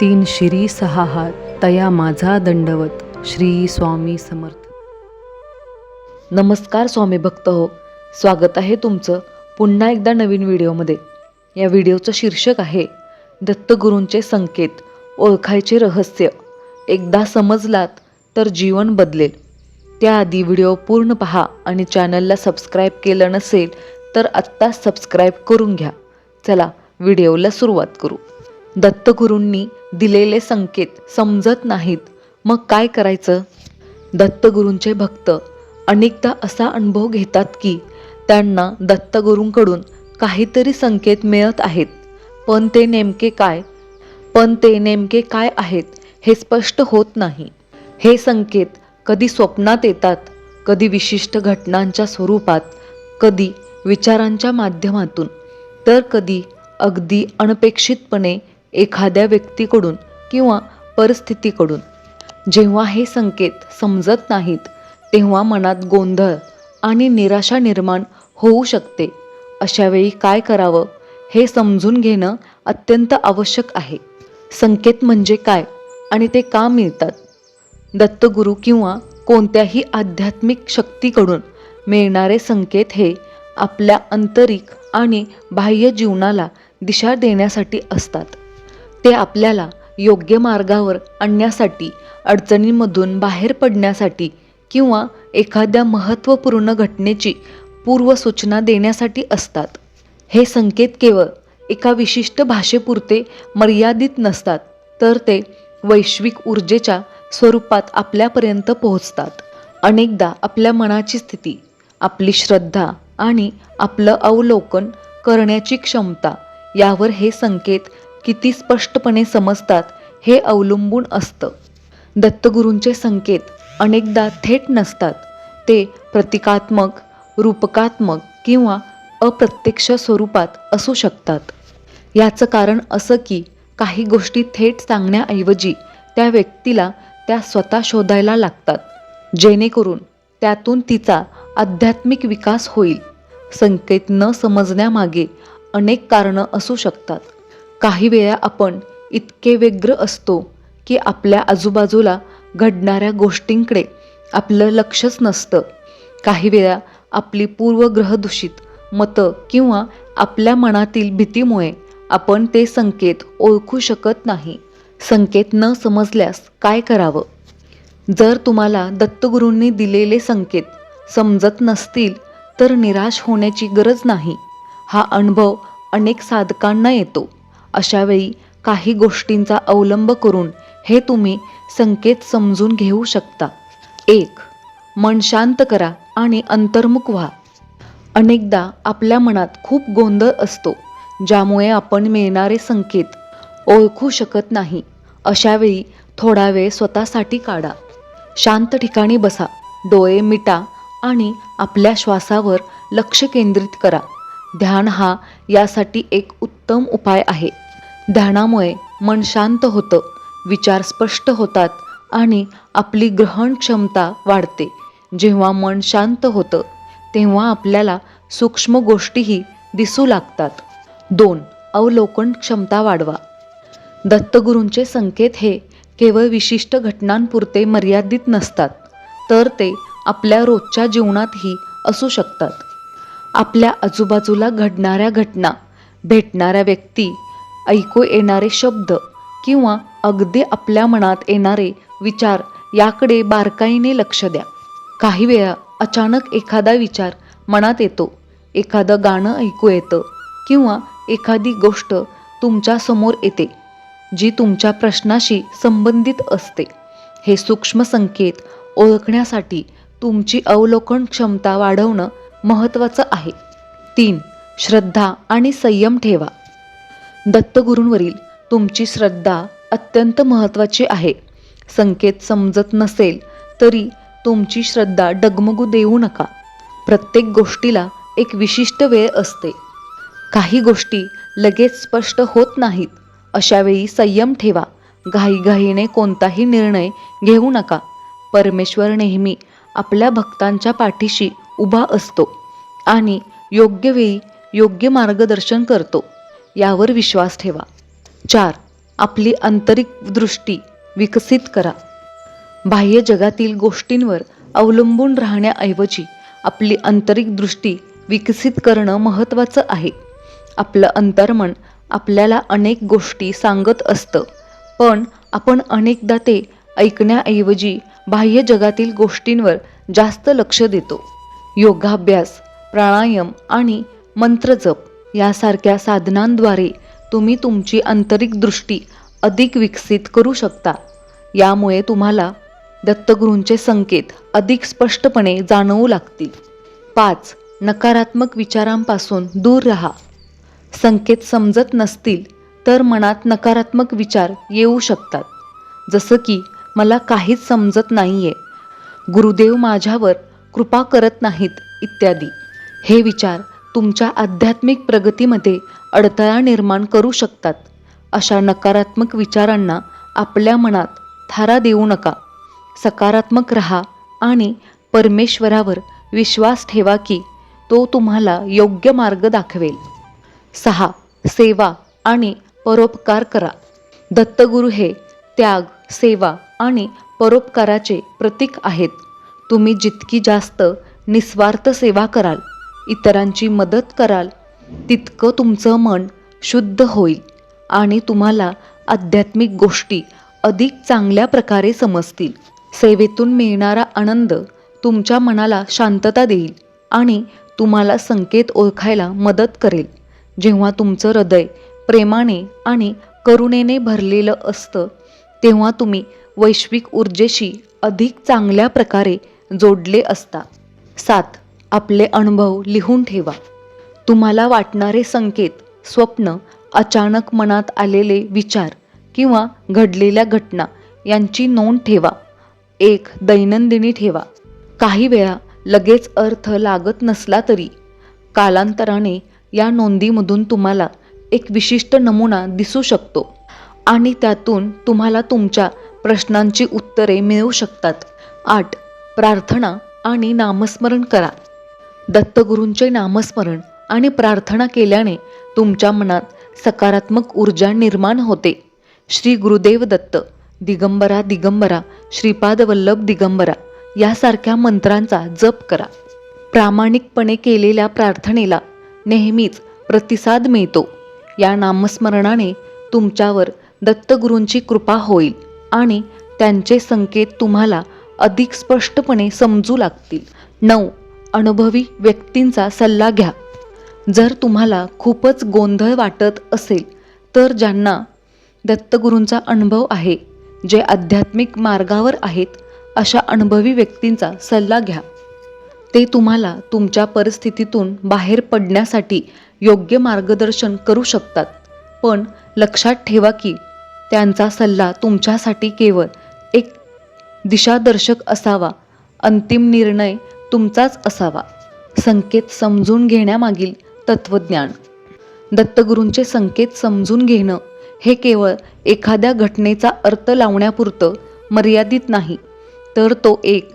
तीन शिरी सहा हात तया माझा दंडवत श्री स्वामी समर्थ. नमस्कार स्वामी भक्त हो स्वागत आहे तुमचं पुन्हा एकदा नवीन व्हिडिओमध्ये. या व्हिडिओचं शीर्षक आहे दत्तगुरूंचे संकेत ओळखायचे रहस्य. एकदा समजलात तर जीवन बदलेल. त्याआधी व्हिडिओ पूर्ण पहा आणि चॅनलला सबस्क्राईब केलं नसेल तर आत्ताच सबस्क्राईब करून घ्या. चला व्हिडिओला सुरुवात करू. दत्तगुरूंनी दिलेले संकेत समजत नाहीत. मग काय करायचं? दत्तगुरूंचे भक्त अनेकदा असा अनुभव घेतात की त्यांना दत्तगुरूंकडून काहीतरी संकेत मिळत आहेत. पण ते नेमके काय? पण ते नेमके काय आहेत हे स्पष्ट होत नाही. हे संकेत कधी स्वप्नात येतात कधी विशिष्ट घटनांच्या स्वरूपात कधी विचारांच्या माध्यमातून तर कधी अगदी अनपेक्षितपणे एखाद्या व्यक्तीकडून किंवा परिस्थितीकडून. जेव्हा हे संकेत समजत नाहीत तेव्हा मनात गोंधळ आणि निराशा निर्माण होऊ शकते. अशावेळी काय करावं हे समजून घेणं अत्यंत आवश्यक आहे. संकेत म्हणजे काय आणि ते का मिळतात? दत्तगुरू किंवा कोणत्याही आध्यात्मिक शक्तीकडून मिळणारे संकेत हे आपल्या आंतरिक आणि बाह्य जीवनाला दिशा देण्यासाठी असतात. ते आपल्याला योग्य मार्गावर आणण्यासाठी अडचणींमधून बाहेर पडण्यासाठी किंवा एखाद्या महत्त्वपूर्ण घटनेची पूर्वसूचना देण्यासाठी असतात. हे संकेत केवळ एका विशिष्ट भाषेपुरते मर्यादित नसतात तर ते वैश्विक ऊर्जेच्या स्वरूपात आपल्यापर्यंत पोहोचतात. अनेकदा आपल्या मनाची स्थिती आपली श्रद्धा आणि आपलं अवलोकन करण्याची क्षमता यावर हे संकेत किती स्पष्टपणे समजतात हे अवलंबून असतं. दत्तगुरूंचे संकेत अनेकदा थेट नसतात. ते प्रतिकात्मक रूपकात्मक किंवा अप्रत्यक्ष स्वरूपात असू शकतात. याचं कारण असं की काही गोष्टी थेट सांगण्याऐवजी त्या व्यक्तीला त्या स्वतः शोधायला लागतात. जेणेकरून त्यातून तिचा आध्यात्मिक विकास होईल. संकेत न समजण्यामागे अनेक कारणं असू शकतात. काही वेळा आपण इतके व्यग्र असतो की आपल्या आजूबाजूला घडणाऱ्या गोष्टींकडे आपलं लक्षच नसतं. काही वेळा आपली पूर्वग्रहदूषित मतं किंवा आपल्या मनातील भीतीमुळे आपण ते संकेत ओळखू शकत नाही. संकेत न समजल्यास काय करावं? जर तुम्हाला दत्तगुरूंनी दिलेले संकेत समजत नसतील तर निराश होण्याची गरज नाही. हा अनुभव अनेक साधकांना येतो. अशावेळी काही गोष्टींचा अवलंब करून हे तुम्ही संकेत समजून घेऊ शकता. एक मन शांत करा आणि अंतर्मुख व्हा. अनेकदा आपल्या मनात खूप गोंधळ असतो ज्यामुळे आपण मिळणारे संकेत ओळखू शकत नाही. अशावेळी थोडा वेळ स्वतःसाठी काढा. शांत ठिकाणी बसा डोळे मिटा आणि आपल्या श्वासावर लक्ष केंद्रित करा. ध्यान हा यासाठी एक उत्तम उपाय आहे. ध्यानामुळे मन शांत होतं विचार स्पष्ट होतात आणि आपली ग्रहण क्षमता वाढते. जेव्हा मन शांत होतं तेव्हा आपल्याला सूक्ष्म गोष्टीही दिसू लागतात. दोन अवलोकन क्षमता वाढवा. दत्तगुरूंचे संकेत हे केवळ विशिष्ट घटनांपुरते मर्यादित नसतात तर ते आपल्या रोजच्या जीवनातही असू शकतात. आपल्या आजूबाजूला घडणाऱ्या घटना भेटणाऱ्या व्यक्ती ऐकू येणारे शब्द किंवा अगदी आपल्या मनात येणारे विचार याकडे बारकाईने लक्ष द्या. काही वेळा अचानक एखादा विचार मनात येतो. एखादं गाणं ऐकू येतं किंवा एखादी गोष्ट तुमच्यासमोर येते जी तुमच्या प्रश्नाशी संबंधित असते. हे सूक्ष्म संकेत ओळखण्यासाठी तुमची अवलोकन क्षमता वाढवणं महत्त्वाचं आहे. तीन श्रद्धा आणि संयम ठेवा. दत्तगुरूंवरील तुमची श्रद्धा अत्यंत महत्त्वाची आहे. संकेत समजत नसेल तरी तुमची श्रद्धा डगमगू देऊ नका. प्रत्येक गोष्टीला एक विशिष्ट वेळ असते. काही गोष्टी लगेच स्पष्ट होत नाहीत. अशावेळी संयम ठेवा. घाईघाईने कोणताही निर्णय घेऊ नका. परमेश्वर नेहमी आपल्या भक्तांच्या पाठीशी उभा असतो आणि योग्य वेळी योग्य मार्गदर्शन करतो. यावर विश्वास ठेवा. चार आपली आंतरिक दृष्टी विकसित करा. बाह्य जगातील गोष्टींवर अवलंबून राहण्याऐवजी आपली आंतरिक दृष्टी विकसित करणं महत्त्वाचं आहे. आपलं अंतर्मन आपल्याला अनेक गोष्टी सांगत असतं पण आपण अनेकदा ते ऐकण्याऐवजी बाह्य जगातील गोष्टींवर जास्त लक्ष देतो. योगाभ्यास प्राणायाम आणि मंत्रजप यासारख्या साधनांद्वारे तुम्ही तुमची आंतरिक दृष्टी अधिक विकसित करू शकता. यामुळे तुम्हाला दत्तगुरूंचे संकेत अधिक स्पष्टपणे जाणवू लागतील. पाच नकारात्मक विचारांपासून दूर राहा. संकेत समजत नसतील तर मनात नकारात्मक विचार येऊ शकतात. जसं की मला काहीच समजत नाहीये. गुरुदेव माझ्यावर कृपा करत नाहीत इत्यादी. हे विचार तुमच्या आध्यात्मिक प्रगतीमध्ये अडथळा निर्माण करू शकतात. अशा नकारात्मक विचारांना आपल्या मनात थारा देऊ नका. सकारात्मक रहा आणि परमेश्वरावर विश्वास ठेवा की तो तुम्हाला योग्य मार्ग दाखवेल. सहा. सेवा आणि परोपकार करा. दत्तगुरू हे त्याग सेवा आणि परोपकाराचे प्रतीक आहेत. तुम्ही जितकी जास्त निस्वार्थ सेवा कराल इतरांची मदत कराल. तितकं तुमचं मन शुद्ध होईल आणि तुम्हाला आध्यात्मिक गोष्टी अधिक चांगल्या प्रकारे समजतील. सेवेतून मिळणारा आनंद तुमच्या मनाला शांतता देईल आणि तुम्हाला संकेत ओळखायला मदत करेल. जेव्हा तुमचं हृदय प्रेमाने आणि करुणेने भरलेलं असतं तेव्हा तुम्ही वैश्विक ऊर्जेशी अधिक चांगल्या प्रकारे जोडले असता. सात. आपले अनुभव लिहून ठेवा. तुम्हाला वाटणारे संकेत स्वप्न अचानक मनात आलेले विचार किंवा घडलेल्या घटना यांची नोंद ठेवा. एक दैनंदिनी ठेवा. काही वेळा लगेच अर्थ लागत नसला तरी. कालांतराने या नोंदीमधून तुम्हाला एक विशिष्ट नमुना दिसू शकतो आणि त्यातून तुम्हाला तुमच्या प्रश्नांची उत्तरे मिळू शकतात. आठ प्रार्थना आणि नामस्मरण करा. दत्तगुरूंचे नामस्मरण आणि प्रार्थना केल्याने तुमच्या मनात सकारात्मक ऊर्जा निर्माण होते. श्री गुरुदेव दत्त दिगंबरा दिगंबरा श्रीपाद वल्लभ दिगंबरा यासारख्या मंत्रांचा जप करा. प्रामाणिकपणे केलेल्या प्रार्थनेला नेहमीच प्रतिसाद मिळतो. या नामस्मरणाने तुमच्यावर दत्तगुरूंची कृपा होईल आणि त्यांचे संकेत तुम्हाला अधिक स्पष्टपणे समजू लागतील. नऊ अनुभवी व्यक्तींचा सल्ला घ्या. जर तुम्हाला खूपच गोंधळ वाटत असेल तर ज्यांना दत्तगुरूंचा अनुभव आहे जे आध्यात्मिक मार्गावर आहेत अशा अनुभवी व्यक्तींचा सल्ला घ्या. ते तुम्हाला तुमच्या परिस्थितीतून बाहेर पडण्यासाठी योग्य मार्गदर्शन करू शकतात पण लक्षात ठेवा की त्यांचा सल्ला तुमच्यासाठी केवळ एक दिशादर्शक असावा अंतिम निर्णय तुमचाच असावा. संकेत समजून घेण्यामागील तत्त्वज्ञान. दत्तगुरूंचे संकेत समजून घेणं हे केवळ एखाद्या घटनेचा अर्थ लावण्यापुरतं मर्यादित नाही तर तो एक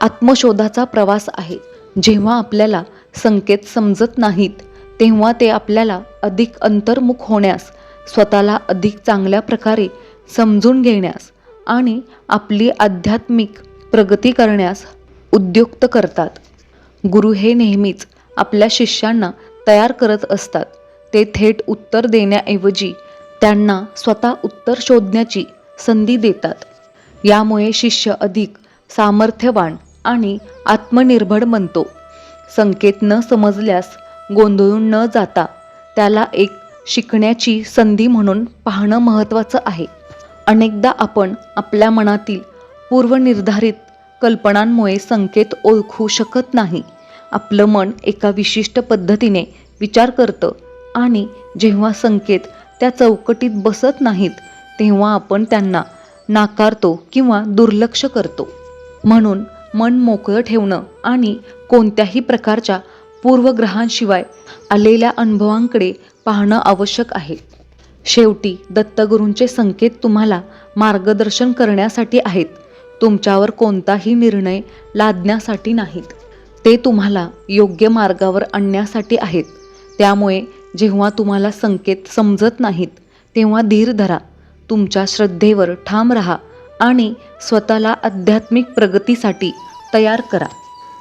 आत्मशोधाचा प्रवास आहे. जेव्हा आपल्याला संकेत समजत नाहीत तेव्हा ते आपल्याला अधिक अंतर्मुख होण्यास स्वतःला अधिक चांगल्या प्रकारे समजून घेण्यास आणि आपली आध्यात्मिक प्रगती करण्यास उद्युक्त करतात. गुरु हे नेहमीच आपल्या शिष्यांना तयार करत असतात. ते थेट उत्तर देण्याऐवजी त्यांना स्वतः उत्तर शोधण्याची संधी देतात. यामुळे शिष्य अधिक सामर्थ्यवान आणि आत्मनिर्भर बनतो. संकेत न समजल्यास गोंधळून न जाता त्याला एक शिकण्याची संधी म्हणून पाहणं महत्त्वाचं आहे. अनेकदा आपण आपल्या मनातील पूर्वनिर्धारित कल्पनांमुळे संकेत ओळखू शकत नाही. आपलं मन एका विशिष्ट पद्धतीने विचार करतं आणि जेव्हा संकेत त्या चौकटीत बसत नाहीत तेव्हा आपण त्यांना नाकारतो किंवा दुर्लक्ष करतो. म्हणून मन मोकळं ठेवणं आणि कोणत्याही प्रकारच्या पूर्वग्रहांशिवाय आलेल्या अनुभवांकडे पाहणं आवश्यक आहे. शेवटी दत्तगुरूंचे संकेत तुम्हाला मार्गदर्शन करण्यासाठी आहेत. तुमच्यावर कोणताही निर्णय लादण्यासाठी नाहीत. ते तुम्हाला योग्य मार्गावर आणण्यासाठी आहेत. त्यामुळे जेव्हा तुम्हाला संकेत समजत नाहीत तेव्हा धीर धरा. तुमच्या श्रद्धेवर ठाम राहा आणि स्वतःला आध्यात्मिक प्रगतीसाठी तयार करा.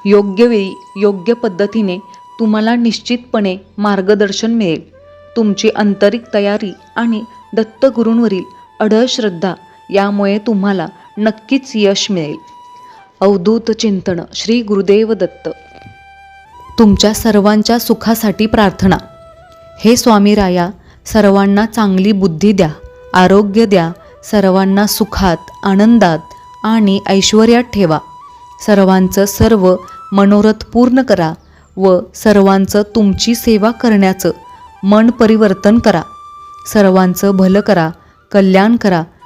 योग्य वेळी योग्य पद्धतीने तुम्हाला निश्चितपणे मार्गदर्शन मिळेल. तुमची आंतरिक तयारी आणि दत्तगुरूंवरील अढळ श्रद्धा यामुळे तुम्हाला नक्कीच यश मिळेल. अवधूत चिंतन श्री गुरुदेव दत्त. तुमच्या सर्वांच्या सुखासाठी प्रार्थना. हे स्वामी राया सर्वांना चांगली बुद्धी द्या आरोग्य द्या सर्वांना सुखात आनंदात आणि ऐश्वर्यात ठेवा. सर्वांचं सर्व मनोरथ पूर्ण करा व सर्वांचं तुमची सेवा करण्याचं मन परिवर्तन करा. सर्वांचं भलं करा कल्याण करा